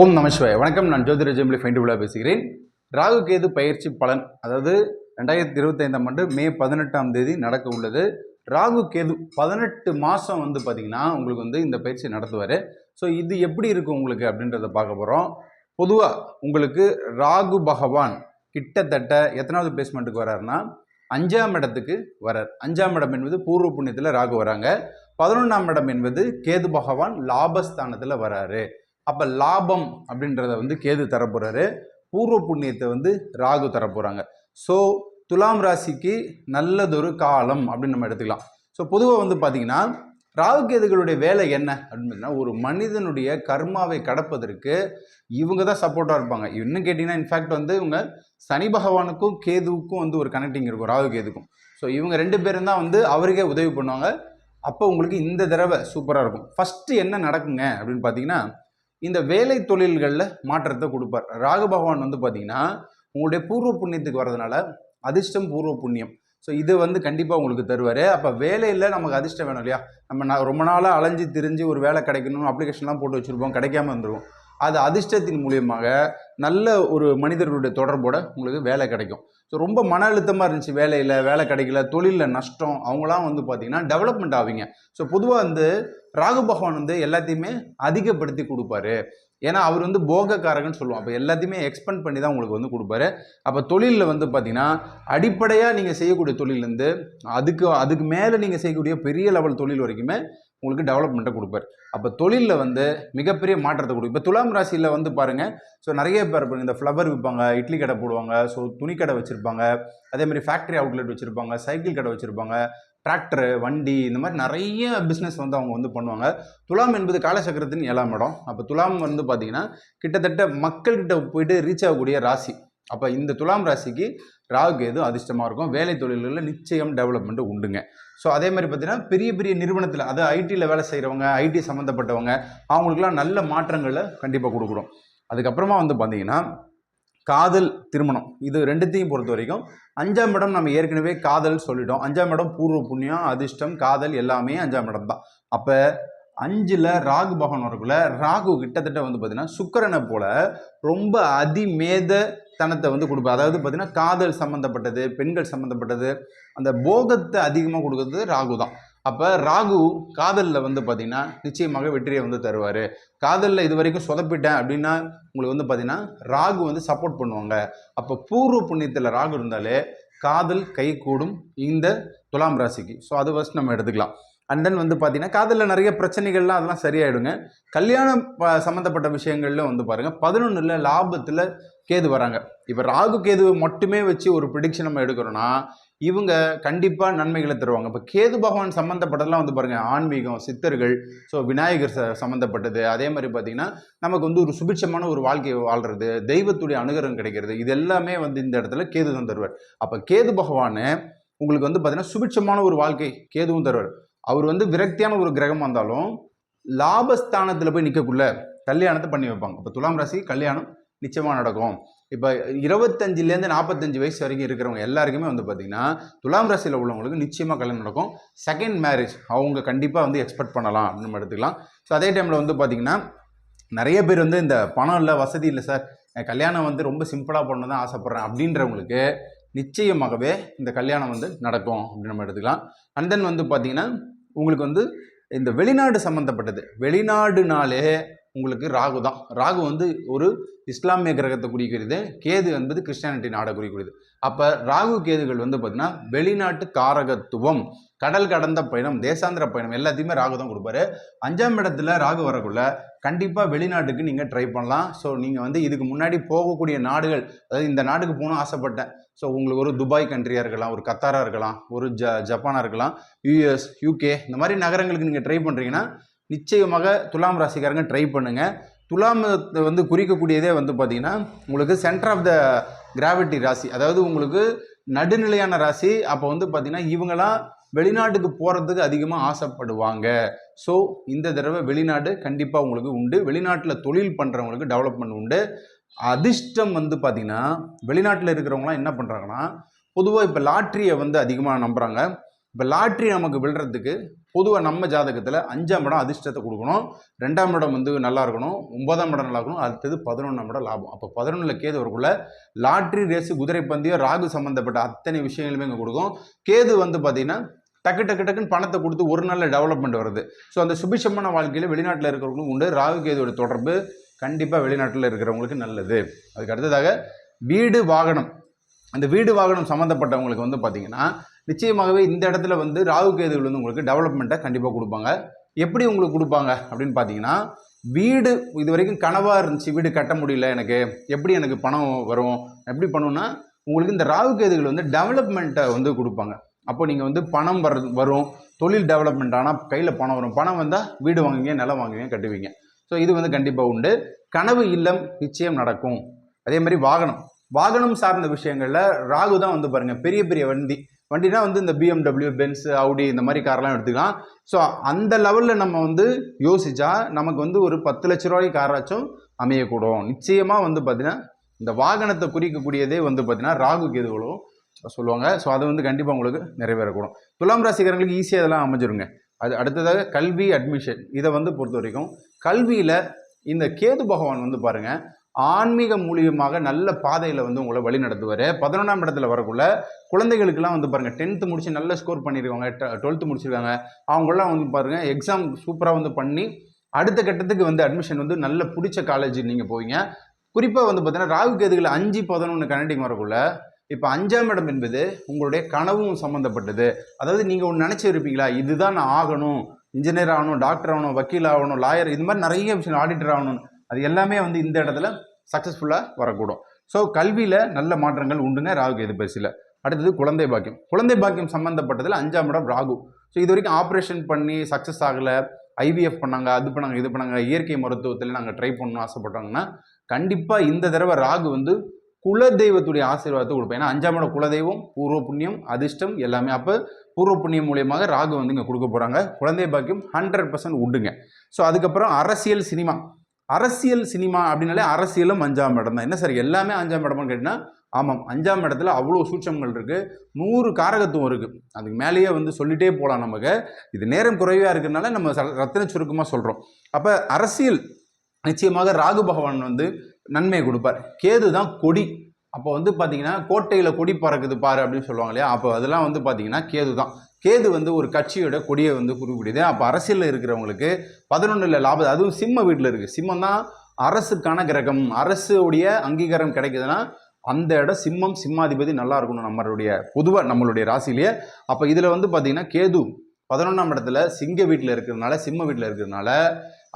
ஓம் நமசிவாய் வணக்கம் நான் ஜோதிர ஜெமிலி ஃபைண்ட் விழா பேசுகிறேன். ராகு கேது பயிற்சி பலன் அதாவது ரெண்டாயிரத்தி இருபத்தைந்தாம் ஆண்டு மே பதினெட்டாம் தேதி நடக்க உள்ளது. ராகு கேது பதினெட்டு மாதம் வந்து பார்த்திங்கன்னா உங்களுக்கு வந்து இந்த பயிற்சி நடத்துவார். ஸோ இது எப்படி இருக்கும் உங்களுக்கு அப்படின்றத பார்க்க போகிறோம் பொதுவாக உங்களுக்கு ராகு பகவான் கிட்டத்தட்ட எத்தனாவது பிளேஸ்மெண்ட்டுக்கு வராருன்னா அஞ்சாம் இடத்துக்கு வரார். அஞ்சாம் இடம் என்பது பூர்வ புண்ணியத்தில் ராகு வராங்க. பதினொன்றாம் இடம் என்பது கேது பகவான் லாபஸ்தானத்தில் வராரு. அப்போ லாபம் அப்படின்றத வந்து கேது தரப்போகிறாரு பூர்வ புண்ணியத்தை வந்து ராகு தரப்போகிறாங்க ஸோ துலாம் ராசிக்கு நல்லதொரு காலம் அப்படின்னு நம்ம எடுத்துக்கலாம். ஸோ பொதுவாக வந்து பார்த்தீங்கன்னா ராகு கேதுகளுடைய வேலை என்ன அப்படின்னு பார்த்தீங்கன்னா ஒரு மனிதனுடைய கர்மாவை கடப்பதற்கு இவங்க தான் சப்போர்ட்டாக இருப்பாங்க. இன்னும் கேட்டிங்கன்னா இன்ஃபேக்ட் வந்து இவங்க சனி பகவானுக்கும் கேதுவுக்கும் வந்து ஒரு கனெக்டிங் இருக்கும் ராகு கேதுக்கும். ஸோ இவங்க ரெண்டு பேரும் தான் வந்து அவருக்கே உதவி பண்ணுவாங்க. அப்போ உங்களுக்கு இந்த தடவை சூப்பராக இருக்கும். ஃபஸ்ட்டு என்ன நடக்குங்க அப்படின்னு பார்த்தீங்கன்னா இந்த வேலை தொழில்களில் மாற்றத்தை கொடுப்பார். ராகு பகவான் வந்து பார்த்தீங்கன்னா உங்களுடைய பூர்வ புண்ணியத்துக்கு வர்றதுனால அதிர்ஷ்டம் பூர்வ புண்ணியம். ஸோ இது வந்து கண்டிப்பாக உங்களுக்கு தருவார். அப்போ வேலையில் நமக்கு அதிர்ஷ்டம் வேணும் இல்லையா? நம்ம நான் ரொம்ப நாளாக அலைஞ்சு திரிஞ்சு ஒரு வேலை கிடைக்கணும் அப்ளிகேஷன்லாம் போட்டு வச்சுருப்போம். கிடைக்காம வந்துடும் அது அதிர்ஷ்டத்தின் மூலியமாக நல்ல ஒரு மனிதர்களுடைய தொடர்போட உங்களுக்கு வேலை கிடைக்கும். ஸோ ரொம்ப மன அழுத்தமாக இருந்துச்சு வேலையில் வேலை கிடைக்கல தொழிலில் நஷ்டம் அவங்களாம் வந்து பார்த்தீங்கன்னா டெவலப்மெண்ட் ஆவீங்க. ஸோ பொதுவாக வந்து ராகு பகவான் வந்து எல்லாத்தையுமே அதிகப்படுத்தி கொடுப்பாரு. ஏன்னா அவர் வந்து போகக்காரகன்னு சொல்லுவோம். அப்போ எல்லாத்தையுமே எக்ஸ்பெண்ட் பண்ணி தான் உங்களுக்கு வந்து கொடுப்பாரு. அப்போ தொழிலில் வந்து பார்த்தீங்கன்னா அடிப்படையாக நீங்கள் செய்யக்கூடிய தொழிலேருந்து அதுக்கு அதுக்கு மேலே நீங்கள் செய்யக்கூடிய பெரிய லெவல் தொழில் வரைக்குமே உங்களுக்கு டெவலப்மெண்ட்டை கொடுப்பாரு. அப்போ தொழிலில் வந்து மிகப்பெரிய மாற்றத்தை கொடுக்கும் இப்போ துலாம் ராசியில் வந்து பாருங்கள் ஸோ நிறைய பேர் இந்த ஃப்ளவர் விற்பாங்க இட்லி கடை போடுவாங்க ஸோ துணி கடை வச்சுருப்பாங்க அதேமாதிரி ஃபேக்ட்ரி அவுட்லெட் வச்சுருப்பாங்க சைக்கிள் கடை வச்சுருப்பாங்க டிராக்டரு வண்டி இந்த மாதிரி நிறைய பிஸ்னஸ் வந்து அவங்க வந்து பண்ணுவாங்க. துலாம் என்பது காலசக்கரத்தின் ஏழாம் இடம். அப்போ துலாம் வந்து பார்த்திங்கன்னா கிட்டத்தட்ட மக்கள்கிட்ட போயிட்டு ரீச் ஆகக்கூடிய ராசி. அப்போ இந்த துலாம் ராசிக்கு ராகு எதுவும் அதிர்ஷ்டமாக இருக்கும். வேலை தொழில்களில் நிச்சயம் டெவலப்மெண்ட் உண்டுங்க. ஸோ அதே மாதிரி பார்த்தீங்கன்னா பெரிய பெரிய நிறுவனத்தில் அதாவது ஐடியில் வேலை செய்கிறவங்க ஐடி சம்மந்தப்பட்டவங்க அவங்களுக்குலாம் நல்ல மாற்றங்களை கண்டிப்பாக கொடுக்குறோம் அதுக்கப்புறமா வந்து பார்த்தீங்கன்னா காதல் திருமணம். இது ரெண்டுத்தையும் பொறுத்த வரைக்கும் அஞ்சாம் இடம் நம்ம ஏற்கனவே காதல் சொல்லிட்டோம். அஞ்சாம் இடம் பூர்வ புண்ணியம் அதிர்ஷ்டம் காதல் எல்லாமே அஞ்சாம் இடம் தான். அப்போ அஞ்சில் ராகு பகவான் வரக்குள்ள ராகு கிட்டத்தட்ட வந்து பார்த்தீங்கன்னா சுக்கரனை போல ரொம்ப அதிமேத தனத்தை வந்து கொடுப்பேன் அதாவது பார்த்தீங்கன்னா காதல் சம்மந்தப்பட்டது பெண்கள் சம்மந்தப்பட்டது அந்த போகத்தை அதிகமாக கொடுக்கறது ராகு தான். அப்போ ராகு காதலில் வந்து பார்த்தீங்கன்னா நிச்சயமாக வெற்றியை வந்து தருவார். காதலில் இது வரைக்கும் சொதப்பிட்டேன் அப்படின்னா உங்களுக்கு வந்து பார்த்திங்கன்னா ராகு வந்து சப்போர்ட் பண்ணுவாங்க. அப்போ பூர்வ புண்ணியத்தில் ராகு இருந்தாலே காதல் கை கூடும் இந்த துலாம் ராசிக்கு. ஸோ அது ஃபஸ்ட் நம்ம எடுத்துக்கலாம். அண்ட் தென் வந்து பார்த்தீங்கன்னா காதலில் நிறைய பிரச்சனைகள்லாம் அதெல்லாம் சரியாயிடுங்க. கல்யாணம் ப- சம்மந்தப்பட்ட விஷயங்கள்ல வந்து பாருங்கள் பதினொன்றில் லாபத்தில் கேது வராங்க. இப்போ ராகு கேது மட்டுமே வச்சு ஒரு ப்ரிடிக்ஷன் நம்ம எடுக்கிறோன்னா இவங்க கண்டிப்பாக நன்மைகளை தருவாங்க. இப்போ கேது பகவான் சம்மந்தப்பட்டதெல்லாம் வந்து பாருங்கள் ஆன்மீகம் சித்தர்கள் ஸோ விநாயகர் ச சம்மந்தப்பட்டது அதே மாதிரி பார்த்தீங்கன்னா நமக்கு வந்து ஒரு சுபிட்சமான ஒரு வாழ்க்கையை வாழ்கிறது தெய்வத்துடைய அனுகிரகம் கிடைக்கிறது இது எல்லாமே வந்து இந்த இடத்துல கேது தான் தருவார். அப்போ கேது பகவான் உங்களுக்கு வந்து பார்த்தீங்கன்னா சுபிட்சமான ஒரு வாழ்க்கை கேதுவும் தருவார். அவர் வந்து விரக்தியான ஒரு கிரகம் வந்தாலும் லாபஸ்தானத்தில் போய் நிற்கக்குள்ள கல்யாணத்தை பண்ணி வைப்பாங்க. இப்போ துலாம் ராசி கல்யாணம் நிச்சயமாக நடக்கும். இப்போ இருபத்தஞ்சிலேருந்து நாற்பத்தஞ்சு வயசு வரைக்கும் இருக்கிறவங்க எல்லாருக்குமே வந்து பார்த்திங்கன்னா துலாம் ராசியில் உள்ளவங்களுக்கு நிச்சயமாக கல்யாணம் நடக்கும். செகண்ட் மேரேஜ் அவங்க கண்டிப்பாக வந்து எக்ஸ்பெக்ட் பண்ணலாம் அப்படின்னு நம்ம எடுத்துக்கலாம். ஸோ அதே டைமில் வந்து பார்த்திங்கன்னா நிறைய பேர் வந்து இந்த பணம் இல்லை வசதி இல்லை சார் கல்யாணம் வந்து ரொம்ப சிம்பிளாக பண்ண தான் ஆசைப்பட்றேன் அப்படின்றவங்களுக்கு நிச்சயமாகவே இந்த கல்யாணம் வந்து நடக்கும் அப்படின்னு நம்ம எடுத்துக்கலாம். அண்ட் தென் வந்து பார்த்திங்கன்னா உங்களுக்கு வந்து இந்த வெளிநாடு சம்மந்தப்பட்டது வெளிநாடுனாலே உங்களுக்கு ராகு தான். ராகு வந்து ஒரு இஸ்லாமிய கிரகத்தை குறிக்கிறது. கேது என்பது கிறிஸ்டியானிட்டி நாடை குறிக்கிறது. அப்போ ராகு கேதுகள் வந்து பார்த்திங்கன்னா வெளிநாட்டு காரகத்துவம் கடல் கடந்த பயணம் தேசாந்திர பயணம் எல்லாத்தையுமே ராகு தான் கொடுப்பாரு. அஞ்சாம் இடத்துல ராகு வரக்குள்ள கண்டிப்பாக வெளிநாட்டுக்கு நீங்கள் ட்ரை பண்ணலாம். ஸோ நீங்கள் வந்து இதுக்கு முன்னாடி போகக்கூடிய நாடுகள் அதாவது இந்த நாட்டுக்கு போகணும் ஆசைப்பட்டேன். ஸோ உங்களுக்கு ஒரு துபாய் கண்ட்ரியாக இருக்கலாம் ஒரு கத்தாராக இருக்கலாம் ஒரு ஜ ஜப்பானாக இருக்கலாம் யூஎஸ் யூகே இந்த மாதிரி நகரங்களுக்கு நீங்கள் ட்ரை பண்ணுறீங்கன்னா நிச்சயமாக துலாம் ராசிக்காரங்க ட்ரை பண்ணுங்கள் துலாம் வந்து குறிக்கக்கூடியதே வந்து பார்த்தீங்கன்னா உங்களுக்கு சென்டர் ஆஃப் த கிராவிட்டி ராசி. அதாவது உங்களுக்கு நடுநிலையான ராசி. அப்போ வந்து பார்த்திங்கன்னா இவங்களாம் வெளிநாட்டுக்கு போகிறதுக்கு அதிகமாக ஆசைப்படுவாங்க. ஸோ இந்த தடவை வெளிநாடு கண்டிப்பாக உங்களுக்கு உண்டு. வெளிநாட்டில் தொழில் பண்ணுறவங்களுக்கு டெவலப்மெண்ட் உண்டு. அதிர்ஷ்டம் வந்து பார்த்திங்கன்னா வெளிநாட்டில் இருக்கிறவங்களாம் என்ன பண்ணுறாங்கன்னா பொதுவாக இப்போ லாட்ரியை வந்து அதிகமாக நம்புகிறாங்க இப்போ லாட்ரி நமக்கு விழுறதுக்கு பொதுவாக நம்ம ஜாதகத்தில் அஞ்சாம் இடம் அதிர்ஷ்டத்தை கொடுக்கணும். ரெண்டாம் இடம் வந்து நல்லா இருக்கணும். ஒன்பதாம் இடம் நல்லா இருக்கணும். அடுத்தது பதினொன்றாம் இடம் லாபம். அப்போ பதினொன்றில் கேது வரக்குள்ள லாட்ரி ரேஸு குதிரை பந்தயம் ராகு சம்மந்தப்பட்ட அத்தனை விஷயங்களுமே இங்கே கொடுக்கும். கேது வந்து பார்த்தீங்கன்னா டக்கு டக்கு டக்குன்னு பணத்தை கொடுத்து ஒரு நாளில் டெவலப்மெண்ட் வருது. ஸோ அந்த சுபிஷமான வாழ்க்கையில் வெளிநாட்டில் இருக்கிறவங்களுக்கும் உண்டு. ராகு கேதுவோட தொடர்பு கண்டிப்பாக வெளிநாட்டில் இருக்கிறவங்களுக்கு நல்லது. அதுக்கு அடுத்ததாக வீடு வாகனம். அந்த வீடு வாகனம் சம்மந்தப்பட்டவங்களுக்கு வந்து பார்த்திங்கன்னா நிச்சயமாகவே இந்த இடத்துல வந்து ராகு கேதுகள் வந்து உங்களுக்கு டெவலப்மெண்ட்டை கண்டிப்பாக கொடுப்பாங்க. எப்படி உங்களுக்கு கொடுப்பாங்க அப்படின்னு பார்த்தீங்கன்னா வீடு இது வரைக்கும் கனவாக இருந்துச்சு வீடு கட்ட முடியல எனக்கு. எப்படி எனக்கு பணம் வரும்? எப்படி பண்ணுன்னா உங்களுக்கு இந்த ராகு கேதுகள் வந்து டெவலப்மெண்ட்டை வந்து கொடுப்பாங்க. அப்போ நீங்கள் வந்து பணம் வர வரும். தொழில் டெவலப்மெண்ட் ஆனால் கையில் பணம் வரும். பணம் வந்தால் வீடு வாங்குவீங்க நிலம் வாங்குவீங்க கட்டுவீங்க. ஸோ இது வந்து கண்டிப்பாக உண்டு. கனவு இல்லம் நிச்சயம் நடக்கும். அதே மாதிரி வாகனம். வாகனம் சார்ந்த விஷயங்களில் ராகு தான் வந்து பாருங்கள் பெரிய பெரிய வண்டி. வண்டினா வந்து இந்த பிஎம்டபிள்யூ பென்ஸ் அவுடி இந்த மாதிரி கார்லாம் எடுத்துக்கலாம். ஸோ அந்த லெவலில் நம்ம வந்து யோசிச்சா நமக்கு வந்து ஒரு பத்து லட்ச ரூபாய்க்கு காராச்சும் அமையக்கூடும். நிச்சயமாக வந்து பார்த்தீங்கன்னா இந்த வாகனத்தை குறிக்கக்கூடியதே வந்து பார்த்தீங்கன்னா ராகு கேதுகளும் சொல்லுவாங்க. ஸோ அது வந்து கண்டிப்பாக உங்களுக்கு நிறைவேறக்கூடும். துலாம் ராசிக்காரங்களுக்கு ஈஸியாக இதெல்லாம் அமைஞ்சிருங்க. அது அடுத்ததாக கல்வி அட்மிஷன் இதை வந்து பொறுத்த வரைக்கும் கல்வியில் இந்த கேது பகவான் வந்து பாருங்கள் ஆன்மீக மூலியமாக நல்ல பாதையில் வந்து உங்களை வழி நடத்துவார். பதினொன்றாம் இடத்துல வரக்குள்ள குழந்தைகளுக்கெல்லாம் வந்து பாருங்கள் டென்த்து முடிச்சு நல்ல ஸ்கோர் பண்ணியிருக்காங்க டுவெல்த்து முடிச்சிருக்காங்க. அவங்களாம் வந்து பாருங்கள் எக்ஸாம் சூப்பராக வந்து பண்ணி அடுத்த கட்டத்துக்கு வந்து அட்மிஷன் வந்து நல்ல பிடிச்ச காலேஜ் நீங்கள் போவீங்க. குறிப்பாக வந்து பார்த்தீங்கன்னா ராகு கேதுகள் அஞ்சு பதினொன்று கனெக்டிங் வரக்குள்ள இப்போ அஞ்சாம் இடம் என்பது உங்களுடைய கனவும் சம்மந்தப்பட்டது அதாவது நீங்கள் ஒன்று நினச்சிருப்பீங்களா இதுதான் நான் ஆகணும் இன்ஜினியர் ஆகணும் டாக்டர் ஆகணும் வக்கீல் ஆகணும் லாயர் இது மாதிரி நிறைய விஷயம் ஆடிட்டர் ஆகணும் அது எல்லாமே வந்து இந்த இடத்துல சக்ஸஸ்ஃபுல்லாக வரக்கூடும். ஸோ கல்வியில் நல்ல மாற்றங்கள் உண்டுங்க ராகு கேது பரிசில் அடுத்தது குழந்தை பாக்கியம். குழந்தை பாக்கியம் சம்மந்தப்பட்டதில் அஞ்சாம் இடம் ராகு. ஸோ இது வரைக்கும் ஆப்ரேஷன் பண்ணி சக்ஸஸ் ஆகலை. ஐவிஎஃப் பண்ணாங்க அது பண்ணாங்க இது பண்ணாங்க இயற்கை மருத்துவத்தில் நாங்கள் ட்ரை பண்ணணும் ஆசைப்பட்டாங்கன்னா கண்டிப்பாக இந்த தடவை ராகு வந்து குலதெய்வத்துடைய ஆசீர்வாதத்தை கொடுப்பேன். ஏன்னா அஞ்சாம் இடம் குலதெய்வம் பூர்வ புண்ணியம் அதிர்ஷ்டம் எல்லாமே. அப்போ பூர்வ புண்ணியம் மூலியமாக ராகு வந்து இங்கே கொடுக்க போகிறாங்க குழந்தை பாக்கியம் ஹண்ட்ரட் பர்சன்ட் உண்டுங்க. ஸோ அதுக்கப்புறம் அரசியல் சினிமா. அரசியல் சினிமா அப்படின்னாலே அரசியலும் அஞ்சாம் இடம் தான். என்ன சார் எல்லாமே அஞ்சாம் இடமான்னு கேட்டிங்கன்னா ஆமாம் அஞ்சாம் இடத்துல அவ்வளோ சூட்சங்கள் இருக்குது நூறு காரகத்துவம் இருக்குது அதுக்கு மேலேயே வந்து சொல்லிகிட்டே போகலாம் நமக்கு. இது நேரம் குறைவாக இருக்கிறதுனால நம்ம ச- ரத்தின சுருக்கமாக சொல்கிறோம் அப்போ அரசியல் நிச்சயமாக ராகு பகவான் வந்து நன்மையை கொடுப்பார். கேது தான் கொடி. அப்போ வந்து பார்த்தீங்கன்னா கோட்டையில் கொடி பறக்குது பாரு அப்படின்னு சொல்லுவாங்க இல்லையா? அப்போ அதெல்லாம் வந்து பார்த்தீங்கன்னா கேது தான். கேது வந்து ஒரு கட்சியோட கொடியை வந்து குறிப்பிடுது. அப்போ அரசியலில் இருக்கிறவங்களுக்கு பதினொன்றில் லாபம் அதுவும் சிம்ம வீட்டில் இருக்குது சிம்மம் தான் அரசுக்கான கிரகம். அரசுடைய அங்கீகாரம் கிடைக்குதுன்னா அந்த இடம் சிம்மம் சிம்மாதிபதி நல்லா இருக்கணும் நம்மளுடைய பொதுவாக நம்மளுடைய ராசிலேயே அப்போ இதில் வந்து பார்த்திங்கன்னா கேது பதினொன்றாம் இடத்துல சிங்க வீட்டில் இருக்கிறதுனால சிம்ம வீட்டில் இருக்கிறதுனால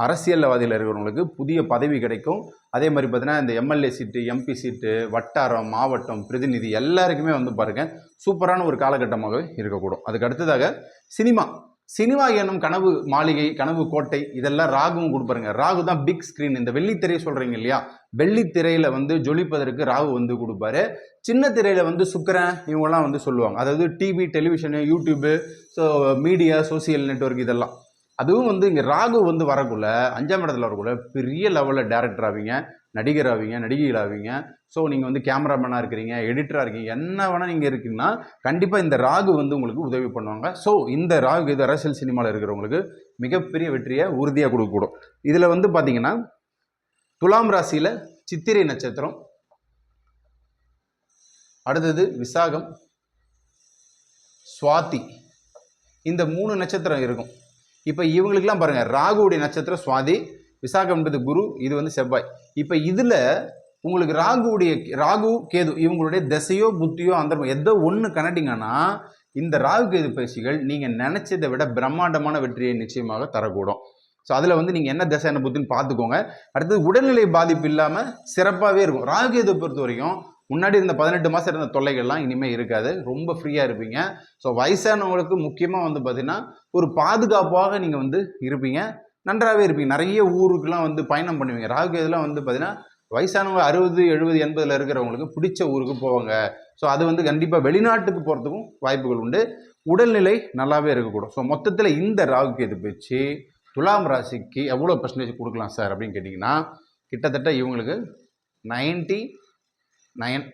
அரசியல்வாதியில் இருக்கிறவங்களுக்கு புதிய பதவி கிடைக்கும். அதே மாதிரி பார்த்தீங்கன்னா இந்த எம்எல்ஏ சீட்டு எம்பி சீட்டு வட்டாரம் மாவட்டம் பிரதிநிதி எல்லாருக்குமே வந்து பாருங்கள் சூப்பரான ஒரு காலகட்டமாகவே இருக்கக்கூடும். அதுக்கு அடுத்ததாக சினிமா. சினிமா எனும் கனவு மாளிகை கனவு கோட்டை இதெல்லாம் ராகுவும் கொடுப்பாருங்க ராகு தான் பிக் ஸ்க்ரீன் இந்த வெள்ளித்திரை சொல்கிறீங்க இல்லையா? வெள்ளித்திரையில் வந்து ஜொலிப்பதற்கு ராகு வந்து கொடுப்பாரு. சின்ன திரையில் வந்து சுக்கரன் இவங்கெல்லாம் வந்து சொல்லுவாங்க. அதாவது TV television YouTube so media social network இதெல்லாம். அதுவும் வந்து இங்கே ராகு வந்து வரக்குள்ள அஞ்சாம் இடத்துல வரக்குள்ள பெரிய லெவலில் டேரக்டர் ஆவீங்க நடிகர் ஆவீங்க நடிகைகள் ஆவீங்க. ஸோ நீங்கள் வந்து கேமராமேனாக இருக்கிறீங்க எடிட்டராக இருக்கீங்க என்ன வேணால் நீங்கள் இருக்கீங்கன்னா கண்டிப்பாக இந்த ராகு வந்து உங்களுக்கு உதவி பண்ணுவாங்க. ஸோ இந்த ராகு இது அரசியல் சினிமாவில் இருக்கிறவங்களுக்கு மிகப்பெரிய வெற்றியை உறுதியாக கொடுக்கக்கூடும். இதில் வந்து பார்த்தீங்கன்னா துலாம் ராசியில் சித்திரை நட்சத்திரம் அடுத்தது விசாகம் சுவாதி. இந்த மூணு நட்சத்திரம் இருக்கும். இப்போ இவங்களுக்கெல்லாம் பாருங்கள் ராகுவுடைய நட்சத்திரம் சுவாதி விசாகம் என்பது குரு இது வந்து செவ்வாய். இப்போ இதில் உங்களுக்கு ராகுவுடைய ராகு கேது இவங்களுடைய திசையோ புத்தியோ அந்த எதோ ஒன்று கனட்டிங்கன்னா இந்த ராகு கேது பயிற்சிகள் நீங்கள் நினச்சதை விட பிரம்மாண்டமான வெற்றியை நிச்சயமாக தரக்கூடும். ஸோ அதில் வந்து நீங்கள் என்ன திசை என்ன புத்தின்னு பார்த்துக்கோங்க. அடுத்தது உடல்நிலை பாதிப்பு இல்லாமல் சிறப்பாகவே இருக்கும். ராகு கேது பொறுத்த வரைக்கும் முன்னாடி இருந்த பதினெட்டு மாதம் இருந்த தொல்லைகள்லாம் இனிமேல் இருக்காது. ரொம்ப ஃப்ரீயாக இருப்பீங்க. ஸோ வயசானவங்களுக்கு முக்கியமாக வந்து பார்த்தீங்கன்னா ஒரு பாதுகாப்பாக நீங்கள் வந்து இருப்பீங்க. நன்றாகவே இருப்பீங்க. நிறைய ஊருக்குலாம் வந்து பயணம் பண்ணுவீங்க. ராகு இதெல்லாம் வந்து பார்த்தீங்கன்னா வயசானவங்க அறுபது எழுபது எண்பதில் இருக்கிறவங்களுக்கு பிடிச்ச ஊருக்கு போவாங்க. ஸோ அது வந்து கண்டிப்பாக வெளிநாட்டுக்கு போகிறதுக்கும் வாய்ப்புகள் உண்டு. உடல்நிலை நல்லாவே இருக்கக்கூடும். ஸோ மொத்தத்தில் இந்த ராகு கேது பயிற்சி துலாம் ராசிக்கு எவ்வளோ பர்சன்டேஜ் கொடுக்கலாம் சார் அப்படின்னு கேட்டிங்கன்னா கிட்டத்தட்ட இவங்களுக்கு நைன்ட்டி நயன்.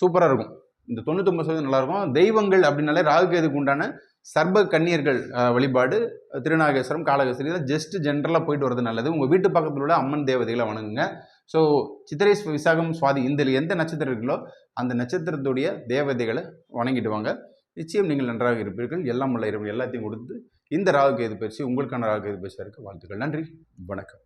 சூப்பராக இருக்கும். இந்த தொண்ணூத்தொம்பது சதவீதம் நல்லாயிருக்கும். தெய்வங்கள் அப்படின்னாலே ராகுகேதுக்கு உண்டான சர்ப கன்னியர்கள் வழிபாடு திருநாகேஸ்வரம் காலகேஸ்வரி இதெல்லாம் ஜஸ்ட் ஜென்ரலாக போயிட்டு வரது நல்லது. உங்கள் வீட்டு பக்கத்தில் உள்ள அம்மன் தேவதைகளை வணங்குங்க. ஸோ சித்திரை விசாகம் சுவாதி இந்த எந்த நட்சத்திரம் இருக்குல்லோ அந்த நட்சத்திரத்துடைய தேவதைகளை வணங்கிட்டு வாங்க. நிச்சயம் நீங்கள் நன்றாக இருப்பீர்கள். எல்லாம் உள்ள இருப்பீர்கள் எல்லாத்தையும் கொடுத்து இந்த ராகு கேது பயிற்சி உங்களுக்கான ராகு கேது பயிற்சியாக இருக்க. வாழ்த்துக்கள். நன்றி. வணக்கம்.